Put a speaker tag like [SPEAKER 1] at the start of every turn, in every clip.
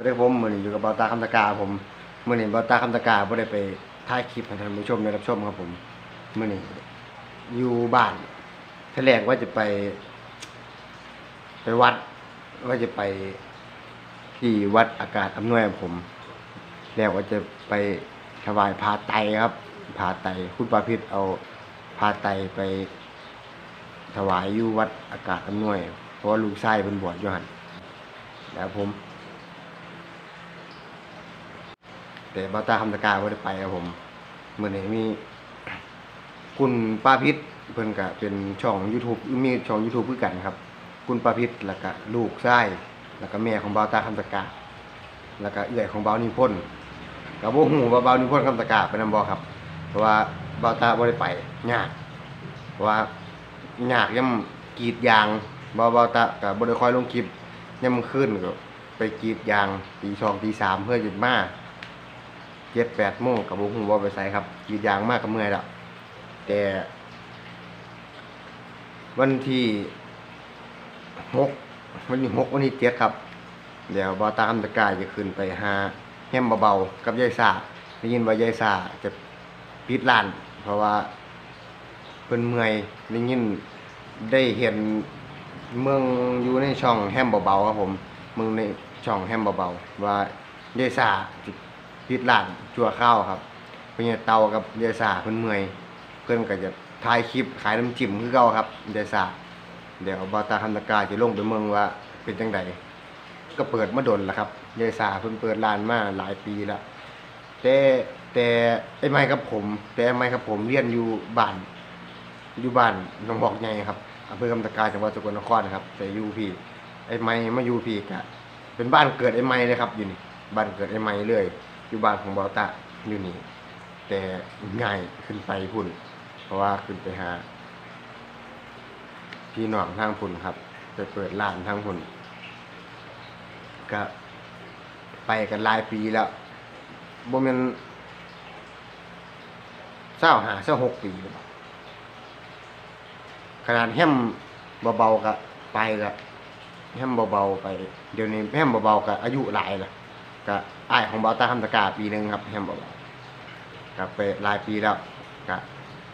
[SPEAKER 1] บ่ได้ผมมือนี้อยู่กับบาตาคำตะกาผมมือนี้บาตาคำตะกาบ่ได้ไปถ่ายคลิปให้ท่านผู้ชมได้รับชมครับผมมือนี้อยู่บ้านทีแรกว่าจะไป ไปวัด ว่าจะไปที่วัดอากาศอำนวยผมแล้วว่าจะไปถวายพาไตครับพาไตคุณปาพิษเอาพาไตไปถวายอยู่วัดอากาศอำนวย เพราะว่าลูกชายเป็นบวชอยู่หันแล้วผม แต่บาตาคำตะกาไม่ได้ไปครับผมเมื่อไหร่มี คุณป้าพิษเพิ่นก็เป็นช่อง YouTube มีช่อง YouTube คือกันครับ คุณป้าพิษแล้วก็ลูกชายแล้วก็แม่ของบาตาคำตะกาแล้วก็เอื้อยของบาวนิพนธ์ก็บ่ฮู้ว่าบาวนิพนธ์คำตะกาไปนำบ่ครับ เพราะว่าบาตาบ่ได้ไปยากเพราะว่ายากย่ํกรีดยางบ่บาตาก็บ่ได้ค่อยลงคลิปย่ํคืนก็ไปกรีดยางตี2ตี3เพื่อจะมา 7 8โมงก็บ่ฮู้ว่าไปไสครับกรีดยางมากก็เมื่อยแล้วแต่วันที่หกวันที่หกวันที่เจ็ดครับ เดี๋ยวบอตามตะกายจะขึ้นไปหาแฮมเบาๆกับยายสาได้ยินว่ายายสาจะปิดร้าน เพราะว่าเพิ่นเมื่อยได้ยินได้เห็นเมืองอยู่ในช่องแฮมเบาๆครับผมเมืองในช่องแฮมเบาๆว่ายายสา จะปิดร้านจั่วข้าวครับเพิ่นจะเตากับยายสาเพิ่นเมื่อยเพิ่นก็จะถ่ายคลิปขายน้ำจิ้มคือเก่าครับยายสาเดี๋ยวบอตาคันตะกาจะลงไปเมืองว่าเป็นจังไดก็เปิดมาดนแล้วครับยายสาเพิ่นเปิดร้านมาหลายปีแล้วแต่แต่ไอ้ไม้ครับผม แต่ไม้ครับผมเรียนอยู่บ้านอยู่บ้านหนองบอกใหญ่ครับอำเภอคำตะการจังหวัดสกลนครครับ แต่อยู่พี่ไอ้ไม้มาอยู่พี่กะเป็นบ้านเกิดไอ้ไม้เลยครับอยู่นี่บ้านเกิดไอ้ไม้เลย อยู่บ้านของเบาตะอยู่นี่ แต่ง่ายขึ้นไปพุ่น เพราะว่าขึ้นไปหา พี่น้องทางพุ่นครับ ไปเปิดร้านทางพุ่นก็ไปกันหลายปีแล้วบ่แม่นเศร้าหาเศร้าหกปีขนาดแฮมเบาๆก็ไปก็แฮมเบาๆไป เดี๋ยวนี้แฮมเบาๆก็อายุหลายละ ก็อ้ายของเบาตาคำตะกาปีหนึ่งครับแฮมบาๆก็ไปหลายปีแล้วก็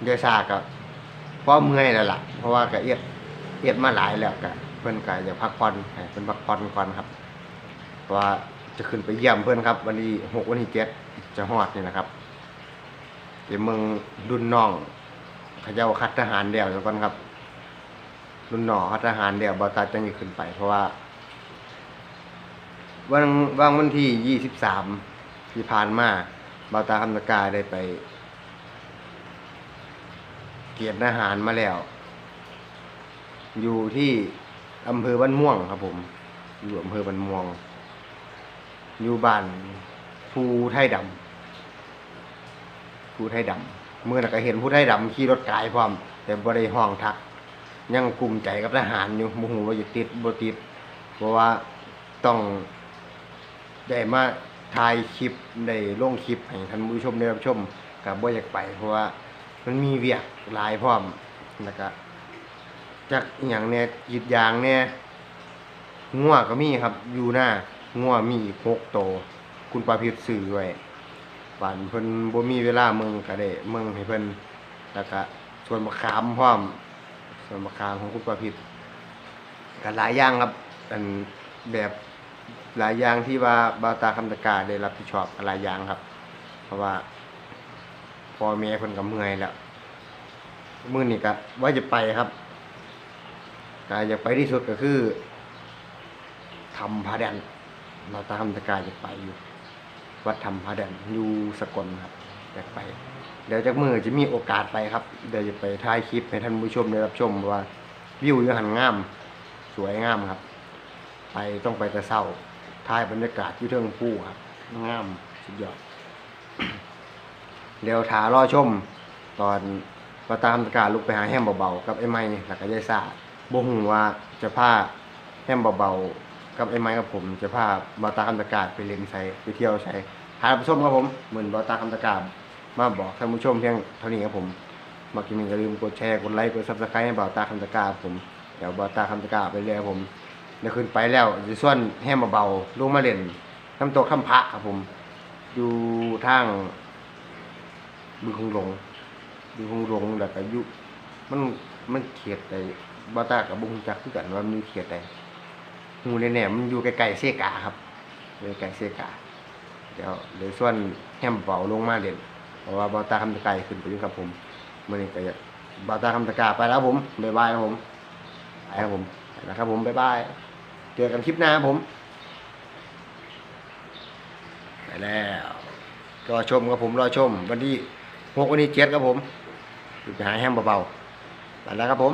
[SPEAKER 1] เดซ่าก็เพราะเมื่อยแล้วล่ะ เพราะว่าก็เอียดเอียดมาหลายแล้วก็เพิ่อนก็อยากพักผ่อนให้เพิ่นพักผ่อนก่อนครับเพราะว่าจะขึ้นไปเยี่ยมเพื่อนครับ วันที่หกวันที่เจ็ดจะฮอดนี่นะครับเดี๋ยวเมืองรุ่นน้องขาเจ้าคัดทหารเดี่ยวแล้วก่อนครับ รุ่นน้องคัดทหารเดี่ยวบอตาจังจะขึ้นไป เพราะว่า วันวางวันที่ยี่สิบสามที่ผ่านมาบาตาคำตะกาได้ไป เกียรติทหารมาแล้ว อยู่ที่อำเภอบ้านม่วงครับผม อยู่อำเภอบ้านม่วง อยู่บ้านภูไทยดำภูไทยดำเมื่อนักเห็นภูไทยดำขี่รถกายพร้อม แต่บ่ได้ห้องทัก ยังกลุ่มใจกับทหารอยู่บ่ฮู้ว่าจะติดบ่ติดเพราะว่าต้อง ได้มาถ่ายคลิปได้ลงคลิปให้ท่านผู้ชมได้รับชมก็บ่อยากไป เพราะว่ามันมีเวียกหลายพร้อมแล้วก็จักอย่างเนี่ยกรีดยางเนี่ยงัวก็มีครับอยู่หน้างัวมีอีกหกโต คุณปาพิษซื้อไว้บานเพิ่นบ่มีเวลาเมืองก็ได้เมืองให้เพิ่นแล้วก็ส่วนมะขามพร้อม ส่วนมะขามของคุณปาพิษก็หลายอย่างครับอันแบบ หลายอย่างที่ว่าบาตาคำตะกาได้รับผิดชอบหลายอย่างครับ เพราะว่าพอแม่เพิ่นก็เมื่อยแล้วมื้อนี้ก็ว่าจะไปครับก็อยากไปที่สุดก็คือทำพาแดนเราตามตะกาจะไปอยู่วัดธรรมพระแดนอยู่สกลครับอยากไปเดี๋ยวจากมือจะมีโอกาสไปครับ เดี๋ยวจะไปถ่ายคลิปให้ท่านผู้ชมได้รับชมว่าวิวยู่หันงาม สวยงามครับ ไปต้องไปแต่เศร้า ถ่ายบรรยากาศที่เทิงผู้ครับงามสุดยอด เดี๋ยวถารอชม ตอนมาตามตะการลุกไปหาแฮมเบาๆกับไอ้ไม้แล้วก็ยายซ่าบ่ฮู้ว่าจะพาแฮมเบาๆกับไอ้ไม้กับผม จะพาบาตาคำตะการไปเล่นใช้ไปเที่ยวใช้หาผู้ชมครับผมเหมือนบาตาคำตะการมาบอกท่านผู้ชมเพียงเท่านี้ครับผมมากินอย่าลืมกดแชร์กดไลค์กดซับสไครต์ให้บาตาคำตะการผมเดี๋ยวบาตาคำตะการไปเรื่อยครับผม เดี๋ยวขึ้นไปแล้วจะส่วนแฮมเบาลงมาเล่นน้ำตกถ้ำพระครับผม อยู่ทางบึงคงหลงบึงคงหลงแล้วก็ยู่มันมันเขตไอ้บาตากับบุงจักคือกันว่ามันมีเขตใดหูแน่ๆมันอยู่ใกล้ๆเซกาครับอยู่ใกล้ๆเซกาเดี๋ยวเดี๋ยวส่วนแฮมเบาลงมาเด่นเพราะว่าบาตาคำตะไกขึ้นไปอยู่กับผมมื่อนี้ก็อยากบาตาคำตะกาไปแล้วผมบ๊ายบายครับผมไปครับผมไปแล้วครับผมบ๊ายบาย เจอกันคลิปหน้าครับผม ไปแล้วรอชมครับผมรอชม วันที่หกวันที่เจ็ดครับผมไปหาแฮมเบาๆไปแล้วครับผม